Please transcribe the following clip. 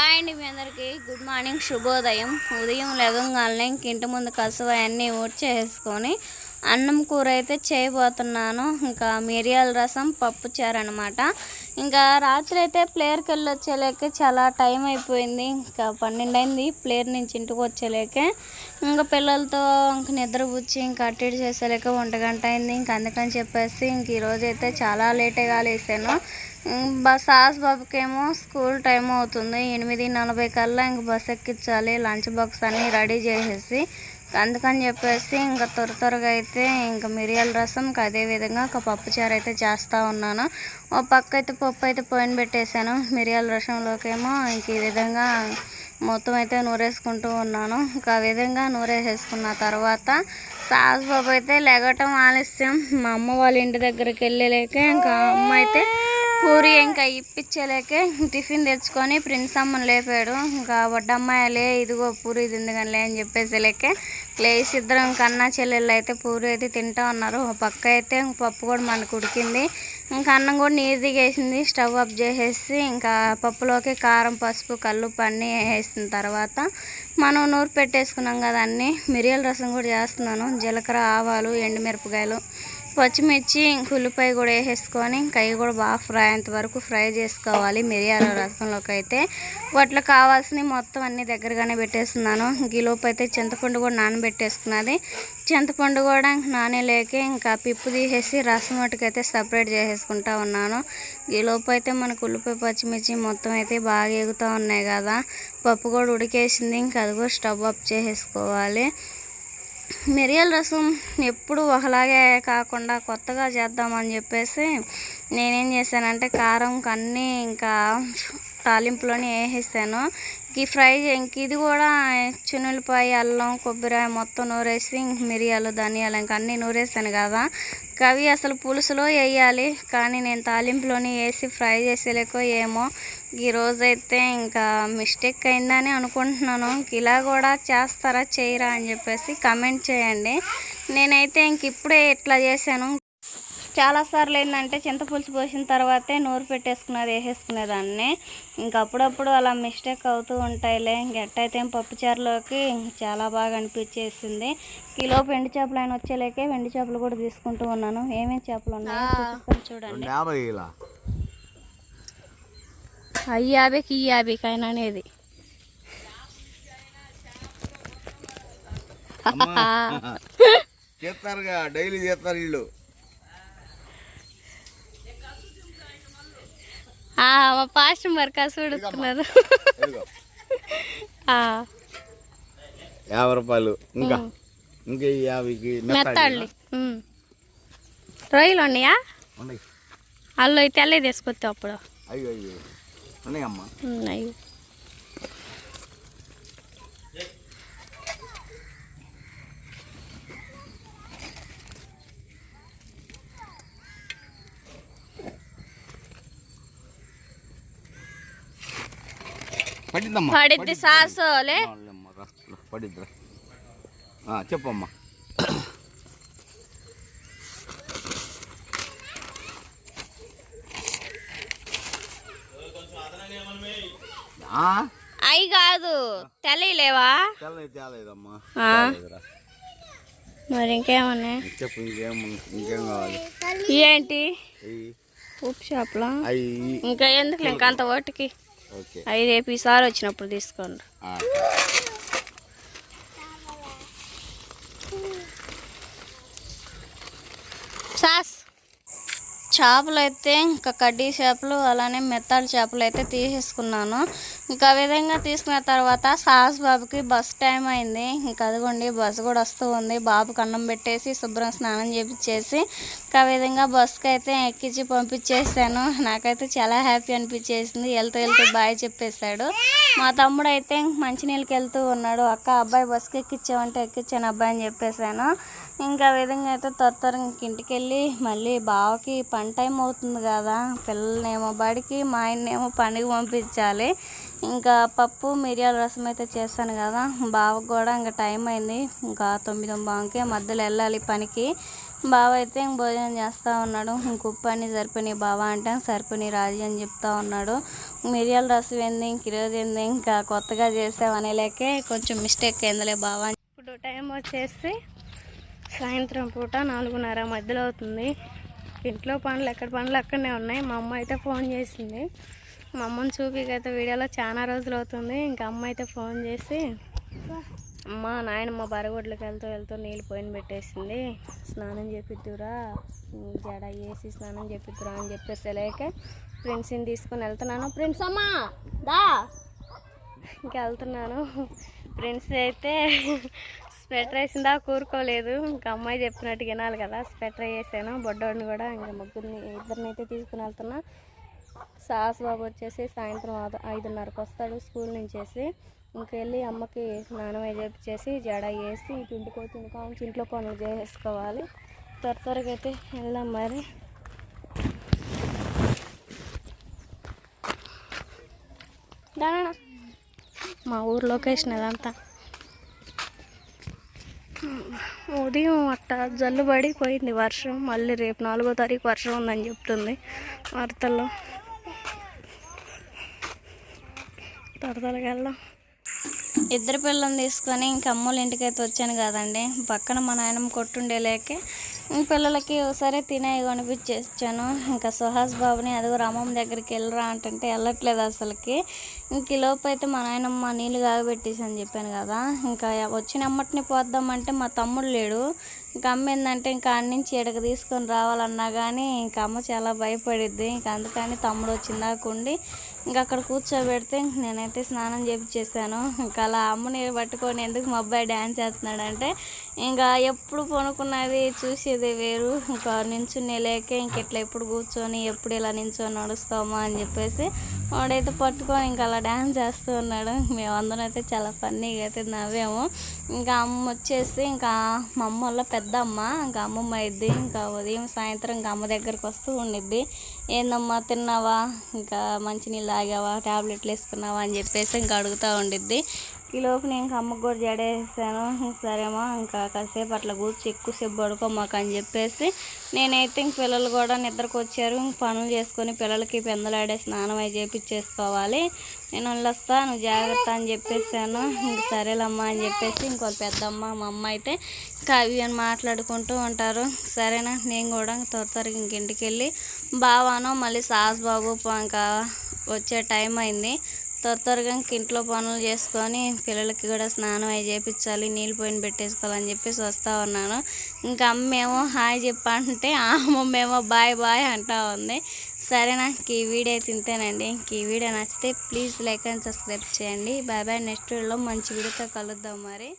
Hi అండి మీ అందరికీ. Good morning శుభోదయం. ఉదయం లెగంగానే ఇంక ఇంటి ముందు కసువ అన్నీ ఊడ్చేసుకొని అన్నం కూర అయితే చేయబోతున్నాను. ఇంకా మిరియాల రసం పప్పు చారనమాట ఇంకా రాత్రి అయితే ప్లేయర్కి వెళ్ళి వచ్చేలేకే చాలా టైం అయిపోయింది. ఇంకా పన్నెండు అయింది ప్లేయర్ నుంచి ఇంటికి వచ్చేలేకే. ఇంకా పిల్లలతో ఇంక నిద్ర పుచ్చి ఇంకా అటు ఇటు చేసేలేక ఒంటి గంట అయింది. ఇంక అందుకని చెప్పేసి ఇంక ఈరోజు అయితే చాలా లేట్గా లేసాను. బస్ ఆస్ బాబుకేమో స్కూల్ టైం అవుతుంది. ఎనిమిది నలభై కల్లా ఇంక బస్ ఎక్కించాలి. లంచ్ బాక్స్ అన్నీ రెడీ చేసేసి అందుకని చెప్పేసి ఇంకా త్వర త్వరగా అయితే ఇంకా మిరియాల రసం ఇంకా అదే విధంగా ఒక పప్పు చారు అయితే చేస్తూ ఉన్నాను. ఓ పక్క అయితే పప్పు అయితే పోయిన పెట్టేశాను. మిరియాల రసంలోకేమో ఇంక ఈ విధంగా మొత్తం అయితే నూరేసుకుంటూ ఉన్నాను. ఇంకా ఆ విధంగా నూరేసేసుకున్న తర్వాత సాస్ బాబు అయితే లెగటం ఆలస్యం. మా అమ్మ వాళ్ళ ఇంటి దగ్గరికి వెళ్ళలేక ఇంకా అమ్మ అయితే పూరి ఇంకా ఇప్పించలేకే టిఫిన్ తెచ్చుకొని ప్రిన్స్ అమ్మని లేపాడు. ఇంకా వడ్డమ్మాయలే ఇదిగో పూరి తిందిగానిలే అని చెప్పేసి లేకే లేచి ఇద్దరం కన్నా చెల్లెళ్ళు అయితే పూరి అయితే తింటా ఉన్నారు ఒక పక్క అయితే పప్పు కూడా మనకు ఉడికింది. ఇంకా అన్నం కూడా నీరు దిగేసింది స్టవ్ ఆఫ్ చేసేసి ఇంకా పప్పులోకి కారం పసుపు కళ్ళు అన్నీ వేసిన తర్వాత మనం నూరు పెట్టేసుకున్నాం కదా అన్నీ. మిరియాల రసం కూడా చేస్తున్నాను జీలకర్ర ఆవాలు ఎండుమిరపకాయలు. పచ్చిమిర్చి ఇంక ఉల్లిపాయ కూడా వేసేసుకొని ఇంకా అవి కూడా బాగా ఫ్రై అయ్యేంత వరకు ఫ్రై చేసుకోవాలి. మిరియాల రసంలోకి అయితే. వాటిలో కావాల్సినవి మొత్తం అన్ని దగ్గరగానే పెట్టేస్తున్నాను. ఇంక అయితే చింతపండు కూడా నానబెట్టేసుకున్నది. చింతపండు కూడా నానేలేక ఇంకా పిప్పు తీసేసి రసం మటుకైతే సపరేట్ చేసేసుకుంటా ఉన్నాను. ఈలోపు అయితే మనకు ఉల్లిపాయ పచ్చిమిర్చి మొత్తం అయితే బాగా ఎగుతూ ఉన్నాయి కదా. పప్పు కూడా ఉడికేసింది. ఇంకా అది కూడా స్టవ్ ఆఫ్ చేసేసుకోవాలి. మిరియాల రసం ఎప్పుడు ఒకలాగే కాకుండా కొత్తగా చేద్దామని చెప్పేసి నేనేం చేశానంటే కారం కన్నీ ఇంకా తాలింపులోనే వేసేసాను. ఈ ఫ్రై ఇంక ఇది కూడా చున్నులపాయ అల్లం కొబ్బరి మొత్తం నూరేసి మిరియాలు ధనియాలు ఇంక అన్నీ నూరేసాను కదా. కవి అసలు పులుసులో వేయాలి కానీ నేను తాలింపులోనే వేసి ఫ్రై చేసేలేకో ఏమో. ఈ రోజైతే ఇంకా మిస్టేక్ అయిందని అనుకుంటున్నాను. ఇంక ఇలా కూడా చేస్తారా చేయరా అని చెప్పేసి కమెంట్ చేయండి. నేనైతే ఇంక ఇప్పుడే ఇట్లా చేశాను? చాలాసార్లు ఏంటంటే చింతపులుసు పోసిన తర్వాతే నూరు పెట్టేసుకున్నది వేసేసుకునేదాన్ని. ఇంక అప్పుడప్పుడు అలా మిస్టేక్ అవుతూ ఉంటాయిలే. ఇంకెట్టయితే పప్పుచారులోకి చాలా బాగా అనిపించేసింది. కిలో వెండి చేపలు ఆయన వచ్చేలేకే వెండి చేపలు కూడా తీసుకుంటూ ఉన్నాను. ఏమేమి చేపలు ఉన్నాయో చూడండి. అవి యాభైకి ఈ యాభైకి ఆయన అనేది చేస్తారుగా డైలీ చేస్తారు వీళ్ళు. ఆ, మా పాస్ట్ మరి ఇదిగో ఆ, యాభై రూపాయలు. ఇంకా. ఇంకా యాభైకి మెత్తాళ్ళు. రొయ్యలు ఉన్నాయా? అల్లు తెల్లే తీసుకొస్తే అప్పుడు. అయ్యో అయ్యో. ఉన్నాయమ్మా. ఉన్నాయి. పడిద్ది సాసోలే పడిద్దిరా ఆ, చెప్పమ్మా. అవి కాదు. తెల్లలేవా. తేలేదురా. మరి ఇంకేమన్నాయి? చెప్పు ఇంకేం ఇంకేం కావాలి? ఏంటి ఉప్పు షాప్లా ఇంకా ఎందుకు ఇంకా అంత ఓటుకి అవి రేపు ఈసారి వచ్చినప్పుడు తీసుకోండి. సాస్ చేపలు అయితే ఇంకా కడ్డీ చేపలు అలానే మెత్తాల చేపలు అయితే తీసేసుకున్నాను. ఇంకా విధంగా తీసుకున్న తర్వాత సాస్ బాబుకి బస్ టైం అయింది. ఇంకా అదిగోండి బస్సు కూడా వస్తూ ఉంది. బాబుకి అన్నం పెట్టేసి శుభ్రం స్నానం చేపించేసి ఇంకా ఆ విధంగా బస్కి అయితే ఎక్కించి పంపించేసాను నాకైతే చాలా హ్యాపీ అనిపించేసింది. వెళ్తూ వెళ్తూ బాయ్ చెప్పేశాడు. మా తమ్ముడు అయితే మంచినీళ్ళకి వెళ్తూ ఉన్నాడు. అక్క అబ్బాయి బస్కి ఎక్కించావంటే ఎక్కించాను అబ్బాయి అని చెప్పేశాను. ఇంకా విధంగా అయితే త్వర త్వరగా ఇంటికి వెళ్ళి మళ్ళీ బావకి పని టైం అవుతుంది కదా. పిల్లలనేమో బడికి మా ఆయన్నేమో పనికి పంపించాలి. ఇంకా పప్పు మిరియాల రసం అయితే చేస్తాను కదా. బావకు కూడా ఇంకా టైం అయింది. ఇంకా తొమ్మిది బావకి మధ్యలో వెళ్ళాలి పనికి. బావ అయితే ఇంక భోజనం చేస్తూ ఉన్నాడు. ఇంక ఉప్పు అని సరిపోయి బావ అంటే సరిపోయి రాజు అని చెప్తా ఉన్నాడు. మిరియాల రసం ఏంది? ఇంక ఈరోజు ఏంది? ఇంకా కొత్తగా చేసామనే లేకే కొంచెం మిస్టేక్ అయిందిలే బావ ఇప్పుడు టైం వచ్చేసి సాయంత్రం పూట నాలుగున్నర మధ్యలో అవుతుంది. ఇంట్లో పనులు ఎక్కడ? పనులు అక్కడనే ఉన్నాయి. మా అమ్మ అయితే ఫోన్ చేసింది. మా అమ్మని చూపికైతే వీడియోలో చాలా రోజులు అవుతుంది. ఇంకా అమ్మ అయితే ఫోన్ చేసి అమ్మ నాయనమ్మ బరగొడ్లకి వెళ్తూ వెళ్తూ నీళ్ళు పోయిన పెట్టేసింది. స్నానం చేపిద్దురా. జడ వేసి స్నానం చేపిద్దురా అని చెప్పేసి లేక ప్రిన్స్ని తీసుకుని వెళ్తున్నాను. ప్రిన్స్ అమ్మా దా. ఇంకా వెళ్తున్నాను. ఫ్రెండ్స్ అయితే స్వెటర్ వేసిందా కూరుకోలేదు. ఇంకా అమ్మాయి చెప్పినట్టు వినాలి కదా. స్వెటర్ వేసాను. బొడ్డోడిని కూడా ఇంకా ముగ్గురిని ఇద్దరిని అయితే తీసుకుని వెళ్తున్నా. సాస్ బాబు వచ్చేసి సాయంత్రం ఐదున్నరకు వస్తాడు స్కూల్ నుంచేసి ఇంకెళ్ళి అమ్మకి స్నానం చేపించేసి జడ వేసి ఇటు ఇంటికి వచ్చి ఇంట్లో పనులు చేసుకోవాలి. త్వర త్వరగా అయితే వెళ్దాం మరి. మా ఊరు లొకేషన్ అదంతా. ఉదయం అట్ట జల్లు పడి పోయింది వర్షం. మళ్ళీ రేపు నాలుగో తారీఖు వర్షం ఉందని చెప్తుంది వార్తల్లో. తొడతలకి వెళ్దాం ఇద్దరు పిల్లల్ని తీసుకొని ఇంక అమ్మోళ్ళ ఇంటికైతే వచ్చాను కదండి. పక్కన మా నాయనమ్మ కొట్టుండే లేకే పిల్లలకి ఒకసారి తినే కొనిపించేసాను ఇంకా సుహాస్ బాబుని అదిగో రామమ్మ దగ్గరికి వెళ్ళరా అంటుంటే వెళ్ళట్లేదు అసలుకి. ఇంక ఈ అయితే మా నాయనమ్మ నీళ్ళు కాగబెట్టేసి అని చెప్పాను కదా. ఇంకా వచ్చిన అమ్మటిని పోద్దామంటే మా తమ్ముడు లేడు. ఇంకా అమ్మ ఏంటంటే ఇంకా అన్ని నుంచి ఎడక తీసుకొని రావాలన్నా కానీ ఇంకా అమ్మ చాలా భయపడిద్ది. ఇంకా అందుకని తమ్ముడు వచ్చిందాకుండి ఇంకా అక్కడ కూర్చోబెడితే ఇంక నేనైతే స్నానం చేపించేసాను ఇంకా అలా అమ్మని పట్టుకొని ఎందుకు మా అబ్బాయి డ్యాన్స్ చేస్తున్నాడంటే ఇంకా ఎప్పుడు పనుకున్నది చూసేది వేరు. ఇంకా నించుని లేక ఇంకెట్లా ఎప్పుడు కూర్చొని ఎప్పుడు ఇలా నించొని నడుస్తామా అని చెప్పేసి వాడైతే పట్టుకొని ఇంకా అలా డ్యాన్స్ చేస్తూ ఉన్నాడు. మేమందరం అయితే చాలా ఫన్నీగా అయితే నవ్వాము. ఇంకా అమ్మ వచ్చేసి ఇంకా మా అమ్మ వల్ల పెద్ద అమ్మ ఇంకా అమ్మమ్మ అయింది ఇంకా ఉదయం సాయంత్రం ఇంకా అమ్మ దగ్గరకు వస్తూ ఉండిద్ది. ఏందమ్మా తిన్నావా? ఇంకా మంచినీళ్ళు తాగావా? టాబ్లెట్లు వేసుకున్నావా? అని చెప్పేసి ఇంకా అడుగుతూ ఉండిద్ది. ఈలోపు నేను ఇంకా అమ్మకు కూడా జడేసాను సరేమా ఇంకా కాసేపు అట్లా కూర్చి ఎక్కువసేపు పడుకోమాక అని చెప్పేసి నేనైతే ఇంక పిల్లలు కూడా నిద్రకు వచ్చారు. ఇంక పనులు చేసుకొని పిల్లలకి పెందలాడే స్నానం అయి చేపించేసుకోవాలి నేను వస్తా నువ్వు జాగ్రత్త అని చెప్పేసాను. ఇంక సరేలమ్మా అని చెప్పేసి ఇంకో పెద్దమ్మ మా అమ్మ అయితే ఇంకా అవి అని మాట్లాడుకుంటూ ఉంటారు. సరేనా నేను కూడా త్వర త్వరగా ఇంకింటికి వెళ్ళి బావాను మళ్ళీ సాస్ బాబు ఇంకా వచ్చే టైం అయింది. త్వర త్వరగా ఇంట్లో పనులు చేసుకొని పిల్లలకి కూడా స్నానం అవి చేయించాలి నీళ్ళు పోయిన పెట్టేసుకోవాలని చెప్పేసి వస్తూ ఉన్నాను. ఇంకా అమ్మేమో హాయ్ చెప్పంటే ఆ అమ్మేమో బాయ్ బాయ్ అంటా ఉంది. సరే నాకు ఈ వీడియో అయితే ఇంతేనండి ఇంక ఈ వీడియో నచ్చితే ప్లీజ్ లైక్ అండ్ సబ్స్క్రైబ్ చేయండి. బాయ్ బాయ్ నెక్స్ట్ వీడియోలో మంచి వీడియోతో కలుద్దాం మరి.